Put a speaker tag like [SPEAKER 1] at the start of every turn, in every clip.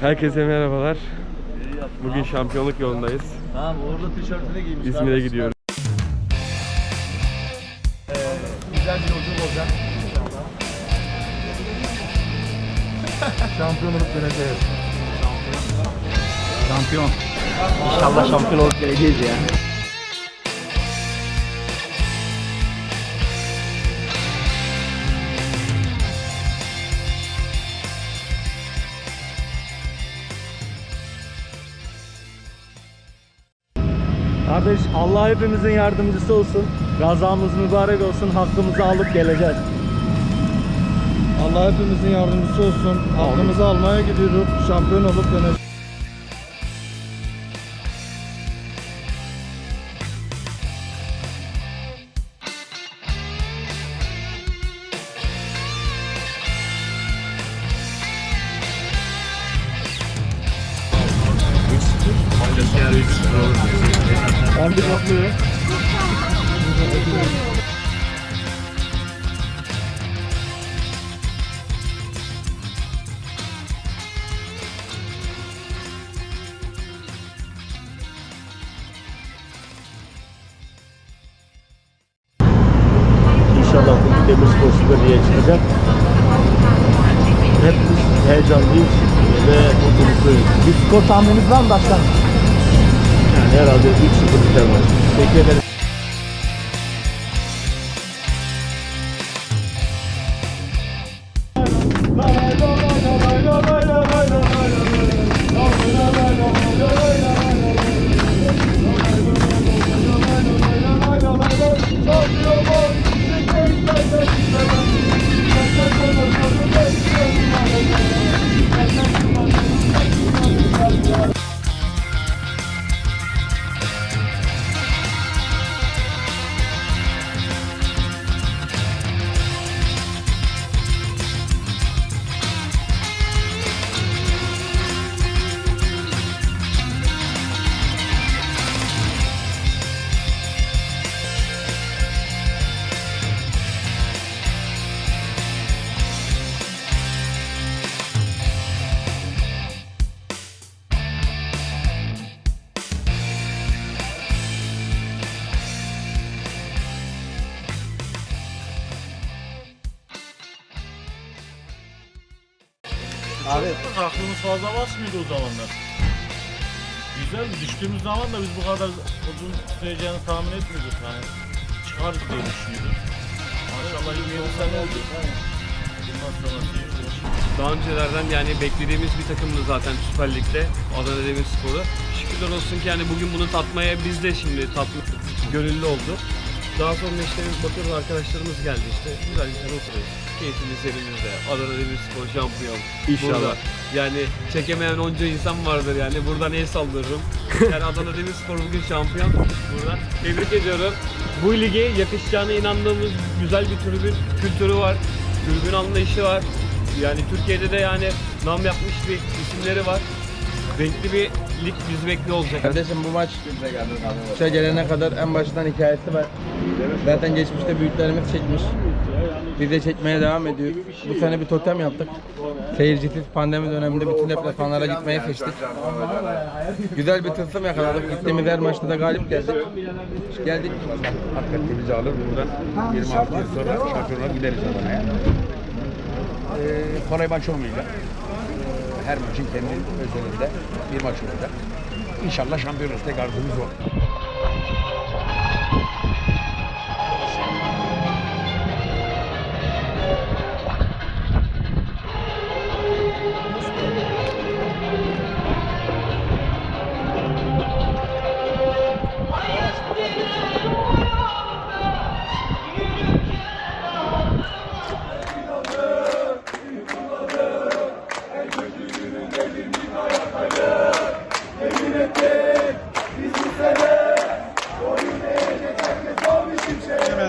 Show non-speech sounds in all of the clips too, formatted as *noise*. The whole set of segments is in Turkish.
[SPEAKER 1] Herkese merhabalar. Bugün şampiyonluk yolundayız.
[SPEAKER 2] Tamam orada tişörtünü giymiş.
[SPEAKER 1] İzmir'e gidiyoruz.
[SPEAKER 2] Ee, güzel bir yolculuk olacak. *laughs*
[SPEAKER 3] Şampiyonluk vereceğiz. Şampiyon.
[SPEAKER 2] İnşallah şampiyon olup geleceğiz ya.
[SPEAKER 4] Kardeş Allah hepimizin yardımcısı olsun. Gazamız mübarek olsun. Hakkımızı alıp geleceğiz.
[SPEAKER 3] Allah hepimizin yardımcısı olsun. Hakkımızı almaya gidiyoruz. Şampiyon olup döneceğiz.
[SPEAKER 4] İnşallah bugün Demirspor Süper Lig'e çıkacak. Hepimiz heyecanlıyız ve mutlulukluyuz. Bir skor tahmininiz var mı başkan? Yani herhalde 3-0 biter maç. Teşekkür ederim.
[SPEAKER 2] Abi
[SPEAKER 5] Aklımız fazla basmıyordu o zamanlar. Güzel düştüğümüz zaman da biz bu kadar uzun süreceğini tahmin etmiyorduk yani. Çıkarız diye düşünüyorduk. Maşallah 27 sene oldu. Bundan sonrası iyi olur.
[SPEAKER 1] Daha öncelerden yani beklediğimiz bir takımdı zaten Süper Lig'de Adana Demirspor'u. Şükürler olsun ki yani bugün bunu tatmaya biz de şimdi tatlı gönüllü olduk. Daha sonra işte bakıyoruz arkadaşlarımız geldi işte. Güzel güzel oturuyoruz. Keyfimiz yerimizde. Adana Demirspor şampiyon.
[SPEAKER 4] İnşallah.
[SPEAKER 1] Burada. Yani çekemeyen onca insan vardır yani. Buradan el saldırırım. Yani Adana Demirspor bugün şampiyon. Buradan tebrik ediyorum. Bu lige yakışacağına inandığımız güzel bir tribün kültürü var. Tribün anlayışı var. Yani Türkiye'de de yani nam yapmış bir isimleri var. Renkli bir lig bizi bekliyor olacak.
[SPEAKER 6] Kardeşim bu maç şey gelene kadar en baştan hikayesi var. Zaten geçmişte büyüklerimiz çekmiş. Biz de çekmeye devam ediyoruz. Bu sene bir totem yaptık. Seyircisiz pandemi döneminde bütün deplasmanlara gitmeyi seçtik. Güzel bir tılsım yakaladık. Gittiğimiz her maçta da galip geldik. Geldik.
[SPEAKER 7] Hakikaten bizi alır buradan 26 yıl sonra şampiyonlar gideriz Adana'ya. Ee, kolay maç olmayacak. Her maçın kendi özelinde bir maç olacak. İnşallah şampiyonuz tek arzumuz o.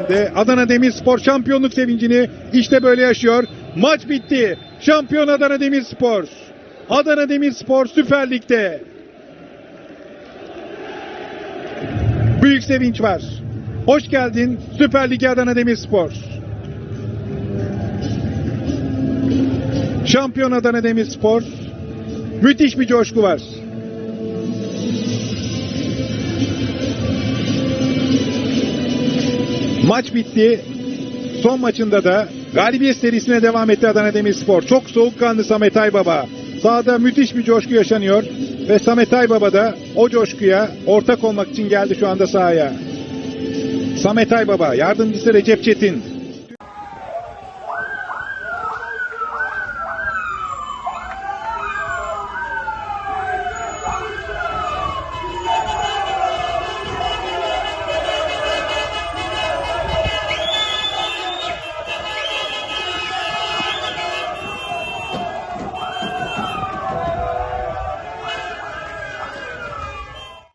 [SPEAKER 8] de Adana Demirspor şampiyonluk sevincini işte böyle yaşıyor. Maç bitti. Şampiyon Adana Demirspor. Adana Demirspor Süper Lig'de. Büyük sevinç var. Hoş geldin Süper Lig'e Adana Demirspor. Şampiyon Adana Demirspor Müthiş bir coşku var. Maç bitti. Son maçında da galibiyet serisine devam etti Adana Demirspor. Çok soğukkanlı Samet Aybaba. Sahada müthiş bir coşku yaşanıyor ve Samet Aybaba da o coşkuya ortak olmak için geldi şu anda sahaya. Samet Aybaba, yardımcısı Recep Çetin,